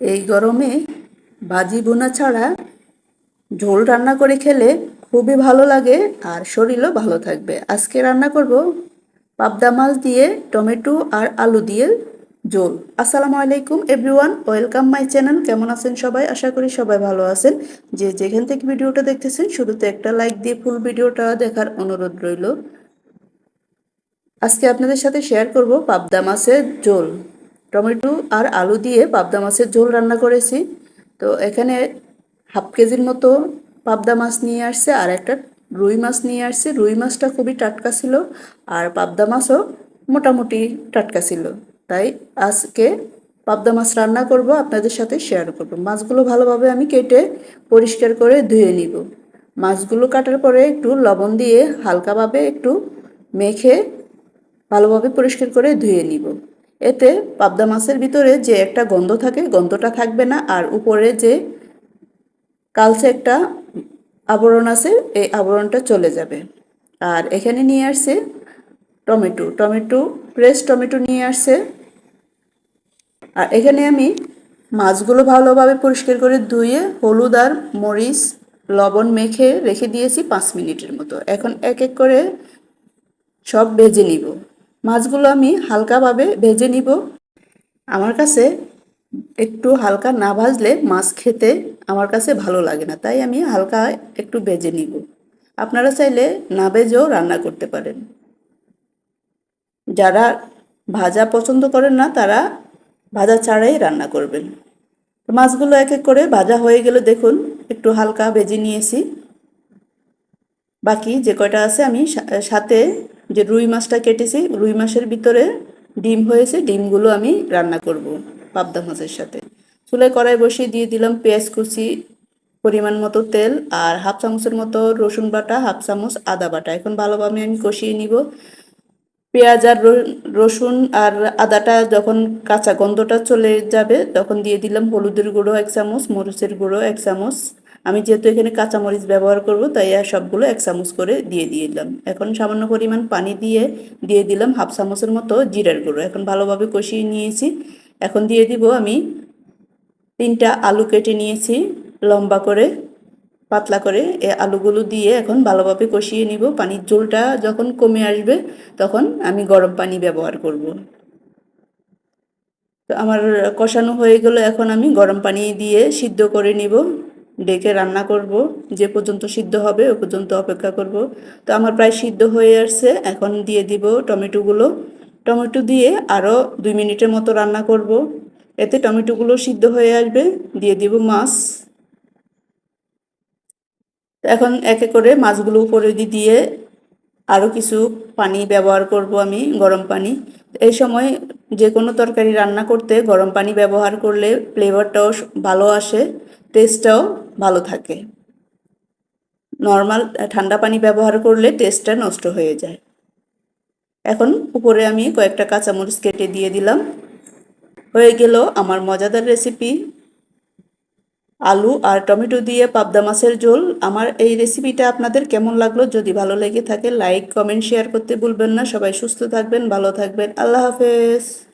এই গরমে বাজি বোনা ছাড়া ঝোল রান্না করে খেলে খুবই ভালো লাগে আর শরীরও ভালো থাকবে। আজকে রান্না করব পাবদা মাছ দিয়ে, টমেটো আর আলু দিয়ে ঝোল। আসসালামু আলাইকুম এভরিওয়ান, ওয়েলকাম মাই চ্যানেল। কেমন আছেন সবাই? আশা করি সবাই ভালো আছেন। যে যেখান থেকে ভিডিওটা দেখতেছেন, শুরুতে একটা লাইক দিয়ে ফুল ভিডিওটা দেখার অনুরোধ রইল। আজকে আপনাদের সাথে শেয়ার করব পাবদা মাছের ঝোল। টমেটো আর আলু দিয়ে পাবদা মাছের ঝোল রান্না করেছি। তো এখানে হাফ কেজির মতো পাবদা মাছ নিয়ে আসছে আর একটা রুই মাছ নিয়ে আসছে। রুই মাছটা খুবই টাটকা ছিল আর পাবদা মাছও মোটামুটি টাটকা ছিল। তাই আজকে পাবদা মাছ রান্না করব, আপনাদের সাথে শেয়ার করব। মাছগুলো ভালোভাবে আমি কেটে পরিষ্কার করে ধুয়ে নিব। মাছগুলো কাটার পরে একটু লবণ দিয়ে হালকাভাবে একটু মেখে ভালোভাবে পরিষ্কার করে ধুয়ে নিব। এতে পাবদা মাছের ভিতরে যে একটা গন্ধ থাকে, গন্ধটা থাকবে না। আর উপরে যে কালচে একটা আবরণ আছে, এই আবরণটা চলে যাবে। আর এখানে নিয়ে আসছে টমেটো। টমেটো ফ্রেশ টমেটো নিয়ে আসছে। আর এখানে আমি মাছগুলো ভালোভাবে পরিষ্কার করে ধুয়ে হলুদ আর মরিচ, লবণ মেখে রেখে দিয়েছি পাঁচ মিনিটের মতো। এখন এক এক করে সব ভেজে নিব। মাছগুলো আমি হালকাভাবে ভেজে নিব। আমার কাছে একটু হালকা না ভাজলে মাছ খেতে আমার কাছে ভালো লাগে না, তাই আমি হালকা একটু ভেজে নিব। আপনারা চাইলে না ভেজেও রান্না করতে পারেন। যারা ভাজা পছন্দ করেন না, তারা ভাজা ছাড়াই রান্না করবেন। মাছগুলো এক এক করে ভাজা হয়ে গেলে দেখুন, একটু হালকা ভেজে নিয়েছি। বাকি যে কয়টা আছে আমি সাথে যে রুই মাছটা কেটেছি, রুই মাছের ভিতরে ডিম হয়েছে, ডিমগুলো আমি রান্না করব পাবদা মাছের সাথে। চুলায় কড়াই বসিয়ে দিয়ে দিলাম পেঁয়াজ কুচি, পরিমাণ মতো তেল আর হাফ চামচের মতো রসুন বাটা, হাফ চামচ আদা বাটা। এখন ভালোভাবে আমি কষিয়ে নিব। পেঁয়াজ আর রসুন আর আদাটা যখন কাঁচা গন্ধটা চলে যাবে, তখন দিয়ে দিলাম হলুদের গুঁড়ো এক চামচ, মরিচের গুঁড়ো এক চামচ আমি যেহেতু এখানে কাঁচামরিচ ব্যবহার করব, তাই আর সবগুলো এক চামচ করে দিয়ে দিলাম। এখন সামান্য পরিমাণ পানি দিয়ে দিয়ে দিলাম হাফ চামচের মতো জিরার গুঁড়ো। এখন ভালোভাবে কষিয়ে নিয়েছি। এখন দিয়ে দিব আমি তিনটা আলু কেটে নিয়েছি, লম্বা করে, পাতলা করে। এই আলুগুলো দিয়ে এখন ভালোভাবে কষিয়ে নিব। পানির ঝোলটা যখন কমে আসবে, তখন আমি গরম পানি ব্যবহার করব। তো আমার কষানো হয়ে গেল, এখন আমি গরম পানি দিয়ে সিদ্ধ করে নিব। ডেকে রান্না করব। যে পর্যন্ত সিদ্ধ হবে, ও পর্যন্ত অপেক্ষা করব। তো আমার প্রায় সিদ্ধ হয়ে আসছে। এখন দিয়ে দিব টমেটোগুলো। টমেটো দিয়ে আরও দুই মিনিটের মতো রান্না করব। এতে টমেটোগুলো সিদ্ধ হয়ে আসবে। দিয়ে দিব মাছ। এখন একে করে মাছগুলো উপরে দিয়ে আরও কিছু পানি ব্যবহার করব আমি, গরম পানি। এই সময় যে কোনো তরকারি রান্না করতে গরম পানি ব্যবহার করলে ফ্লেভারটাও ভালো আসে টেস্টটাও ভালো থাকে। নর্মাল ঠান্ডা পানি ব্যবহার করলে টেস্টটা নষ্ট হয়ে যায়। এখন উপরে আমি কয়েকটা কাঁচামরিচ কেটে দিয়ে দিলাম। হয়ে গেল আমার মজাদার রেসিপি আলু আর টমেটো দিয়ে পাবদা মাছের ঝোল। আমার এই রেসিপিটা আপনাদের কেমন লাগল? যদি ভালো লেগে থাকে লাইক কমেন্ট শেয়ার করতে ভুলবেন না। সবাই সুস্থ থাকবেন, ভালো থাকবেন। আল্লাহ হাফেজ।